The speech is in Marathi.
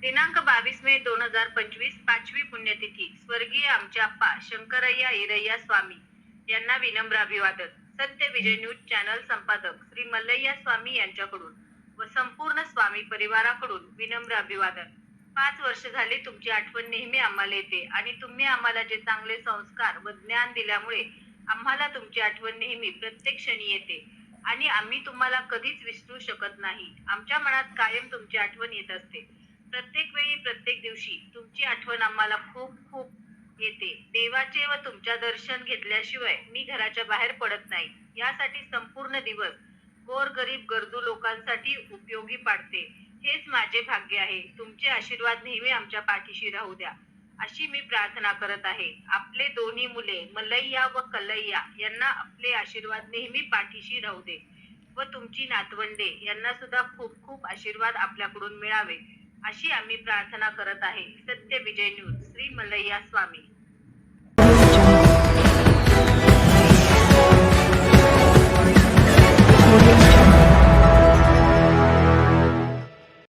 दिनांक बावीस मे दोन हजार पंचवीस पाचवी पुण्यतिथी. स्वर्गीय आमचे अप्पा शंकरय्या इरय्या स्वामी यांना विनम्र अभिवादन. सत्य विजय न्यूज चॅनल संपादक श्री मल्लय्या स्वामी यांच्याकडून व संपूर्ण स्वामी परिवाराकडून विनम्र अभिवादन. पाच वर्ष झाले तुमची आठवण नेहमी आम्हाला येते आणि तुम्ही आम्हाला जे चांगले संस्कार व ज्ञान दिल्यामुळे आम्हाला तुमची आठवण नेहमी प्रत्येक क्षणी येते. आणि आम्ही तुम्हाला कधीच विसरू शकत नाही. आमच्या मनात कायम तुमची आठवण येत असते. प्रत्येक वेळी प्रत्येक दिवशी तुमची आठवण आम्हाला खूप खूप येते. देवाचे व तुमच्या दर्शन घेतल्याशिवाय मी घराच्या बाहेर पडत नाही. यासाठी संपूर्ण दिवस गोर गरीब गरजू लोकांसाठी उपयोगी पाडते. हेच माझे भाग्य आहे. तुमचे आशीर्वाद नेहमी आमच्या पाठीशी राहू द्या. अशी मी प्रार्थना करत आहे आपले दोन्ही मुले मलय्या व कलय्या यांना आपले आशीर्वाद नेहमी पाठीशी राहू दे व तुमची नातवंडे यांना सुद्धा खूप खूप आशीर्वाद आपल्याकडून मिळावे अशी आम्ही प्रार्थना करत आहे Satya Vijay news Shri Malayya Swami Thank you.